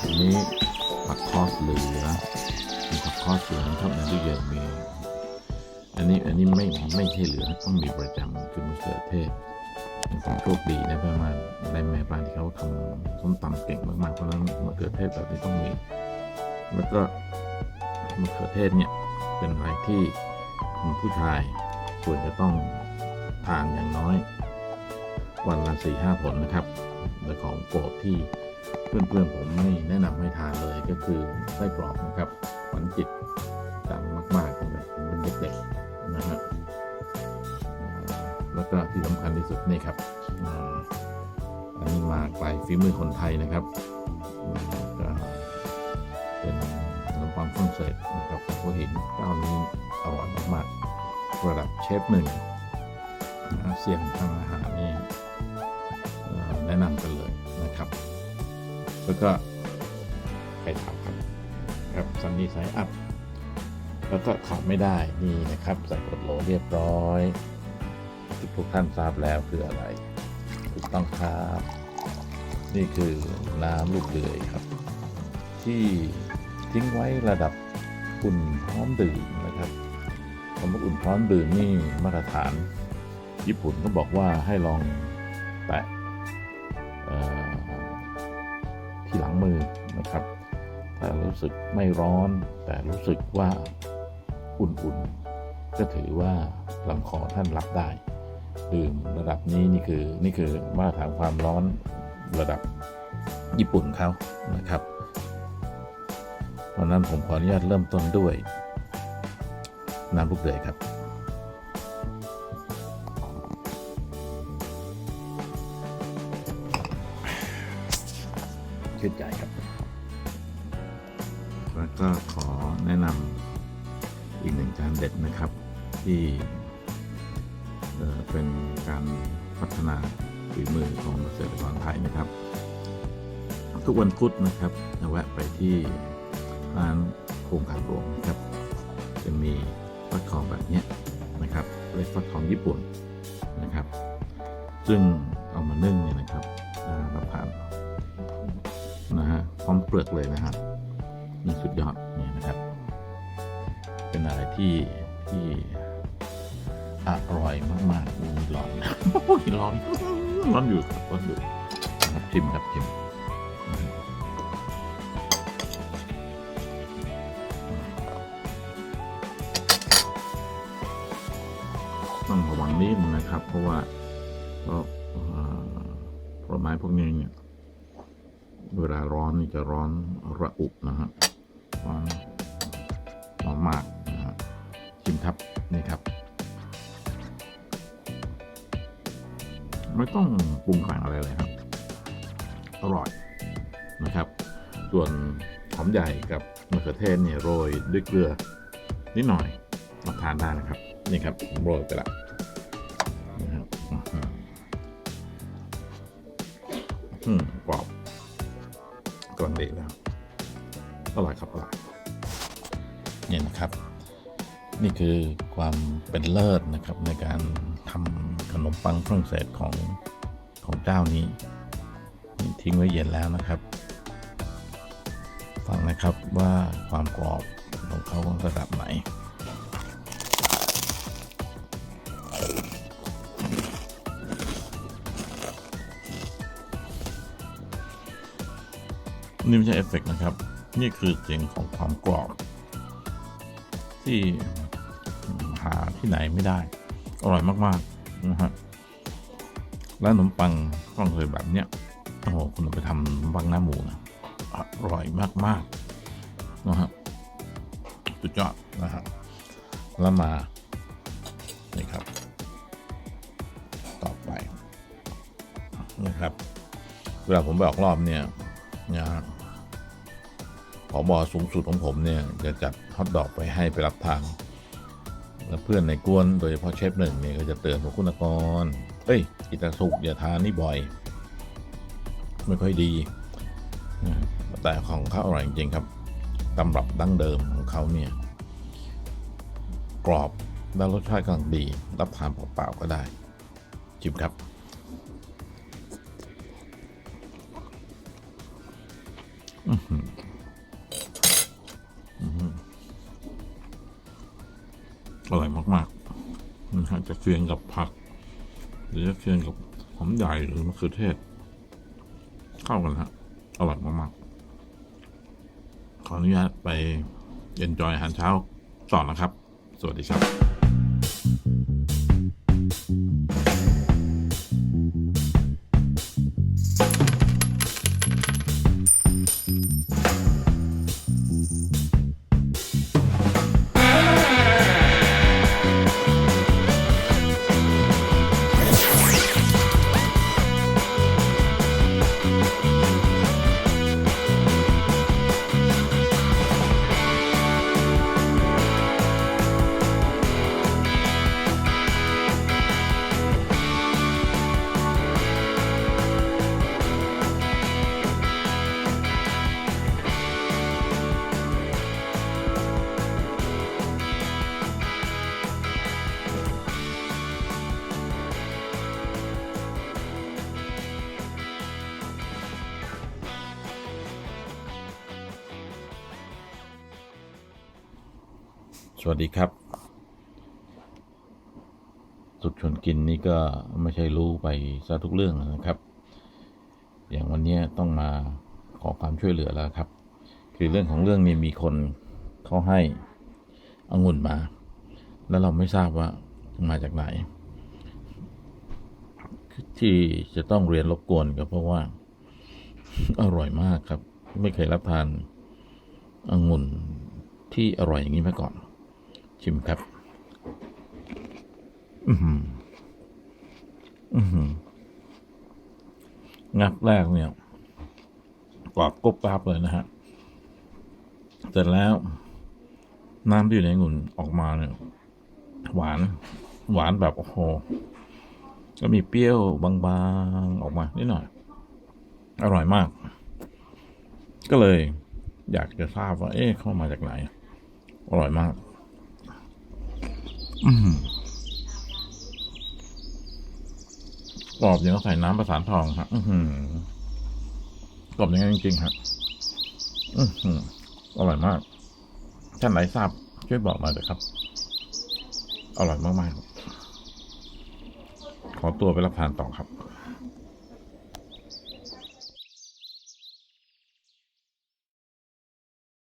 อันนี้ผักคอสเหลือมีผักคอสเหลือนะครับในตู้เย็นมีอันนี้อันนี้ไม่ไม่ใช่เหลือต้องมีประจำคือมะเขือเทศเป็นความโชคดีนะเพื่อนบ้านในแม่บ้านที่เขาทำส้มตำเก่งมากๆเพราะฉะนั้นมะเขือเทศแบบนี้ต้องมี แล้วก็มะเขือเทศเนี่ยเป็นอะไรที่คุณผู้ชายควรจะต้องทานอย่างน้อย วันละสี่ห้าผลนะครับแต่ของโปรดที่ เพื่อนๆผมไม่แนะนำให้ทานเลยก็คือไส้กรอกนะครับหวานจิตดังมากๆตั้งแต่ผมเป็นเด็กๆนะฮะแล้วก็ที่สำคัญที่สุดนี่ครับอันนี้มาไกลฝีมือคนไทยนะครับก็เป็นขนมปังฝรั่งเศสนะครับผมเห็นเจ้านี้อร่อยมากๆระดับเชฟหนึ่งอาเซียนทางอาหารนี่แนะนำกันเลยนะครับ แล้วก็ไข่ถับครับครับซันนี่ไซอัพแล้วก็ขาดไม่ได้นี่นะครับใส่กดโหลเรียบร้อยที่ทุกท่านทราบแล้วคืออะไรถูกต้องครับ นี่คือน้ำลูกเดือยครับ ที่ทิ้งไว้ระดับอุ่นพร้อมดื่มนะครับคำว่าอุ่นพร้อมดื่มนี่มาตรฐาน ญี่ปุ่นก็บอกว่าให้ลองแตะ มือนะครับถ้ารู้สึกไม่ร้อน แต่รู้สึกว่าอุ่นๆ ก็ถือว่าลำคอท่านรับได้ ดื่มระดับนี้นี่คือนี่คือมาตรฐานความร้อนระดับญี่ปุ่นเขานะครับเพราะนั้นผมขออนุญาตเริ่มต้นด้วยน้ำลูกเดือยครับ ชื่นใจครับ แล้วก็ขอแนะนำอีกหนึ่งจานเด็ดนะครับ ที่เป็นการพัฒนาฝีมือของเกษตรกรไทยนะครับ ทุกวันพุธนะครับแวะไปที่ร้านโครงการหลวงนะครับจะมีฟักทองแบบนี้นะครับเรียกฟักทองญี่ปุ่นนะครับ ซึ่งเอามานึ่งเนี่ยนะครับ ลือกเลยนะฮะนี่สุดยอดนี่นะครับ เป็นอะไรที่ที่อร่อยมากๆมีร้อนโอ้ยร้อนร้อนอยู่ครับร้อนอยู่ครับชิมครับชิมต้องระวังนิดนะครับ เพราะว่าเพราะเอ่อผลไม้พวกนี้เนี่ย เวลาร้อนนี่จะร้อนระอุนะฮะร้อนร้อนมากนะฮะชิมครับนี่ครับ ไม่ต้องปรุงแต่งอะไรเลยครับ อร่อยนะครับ ส่วนหอมใหญ่กับมะเขือเทศเนี่ยโรยด้วยเกลือนิดหน่อยรับทานได้นะครับ นี่ครับโรยไปละนะครับอื้อหืออืมกรอบ กำลังดีแล้วอร่อยครับอร่อยเนี่ยนะครับ นี่คือความเป็นเลิศนะครับในการทำขนมปังฝรั่งเศสของของเจ้านี้ทิ้งไว้เย็นแล้วนะครับฟังนะครับว่าความกรอบของเขาระดับไหน นี่ไม่ใช่เอฟเฟกต์นะครับ นี่คือเสียงของความกรอบ ที่หาที่ไหนไม่ได้ อร่อยมากๆนะฮะแล้วขนมปังฝรั่งเศสแบบเนี้ยโอ้โหคุณไปทำขนมปังหน้าหมูนะอร่อยมากๆนะฮะสุดยอดนะฮะแล้วมานี่ครับ ต่อไปนะครับ เวลาผมไปออกรอบเนี่ยนะ ผอบอสูงสุดของผมเนี่ยจะจัดฮอทดอกไปให้ไปรับทานแล้วเพื่อนในกวนโดยเฉพาะเชฟหนึ่งเนี่ยก็จะเตือนว่าคุณกรเอ้ยกิตาสุกอย่าทานนี่บ่อย ไม่ค่อยดีแต่ของเขาอร่อยจริงครับตำรับดั้งเดิมของเขาเนี่ยกรอบและรสชาติกำลังดี รับทานเปล่าๆก็ได้ จิบครับ อร่อยมากๆนะฮะจะเคียงกับผัก หรือจะเคียงกับหอมใหญ่หรือมะเขือเทศ เข้ากันฮะอร่อยมากๆ ขออนุญาตไปเอนจอยอาหารเช้าต่อนะครับ สวัสดีครับ วัสดีครับ สุดชวนกินนี่ก็ไม่ใช่รู้ไปซะทุกเรื่องนะครับ อย่างวันนี้ต้องมาขอความช่วยเหลือแล้วครับ คือเรื่องของเรื่องนี้มีคนเขาให้องุ่นมา แล้วเราไม่ทราบว่ามาจากไหน ที่จะต้องเรียนรบกวนก็เพราะว่า อร่อยมากครับ ไม่เคยรับทานองุ่นที่อร่อยอย่างนี้มาก่อน ชิมครับ อือหืออือหืองับแรกเนี่ยกรอบกรบกราบเลยนะฮะเสร็จแล้ว น้ำที่อยู่ในองุ่นออกมาเนี่ยหวาน หวานแบบโอ้โหก็มีเปรี้ยวบางๆออกมานิดหน่อย อร่อยมาก ก็เลย อยากจะทราบว่า เอ๊ะเข้ามาจากไหน อร่อยมาก กรอบอย่างกับใส่น้ำประสานทองฮะอือหือกรอบอย่างนั้นจริงๆฮะอือหืออร่อยมาก ท่านไหนทราบ ช่วยบอกมาเลยครับ อร่อยมากๆ ขอตัวไปรับทานต่อครับ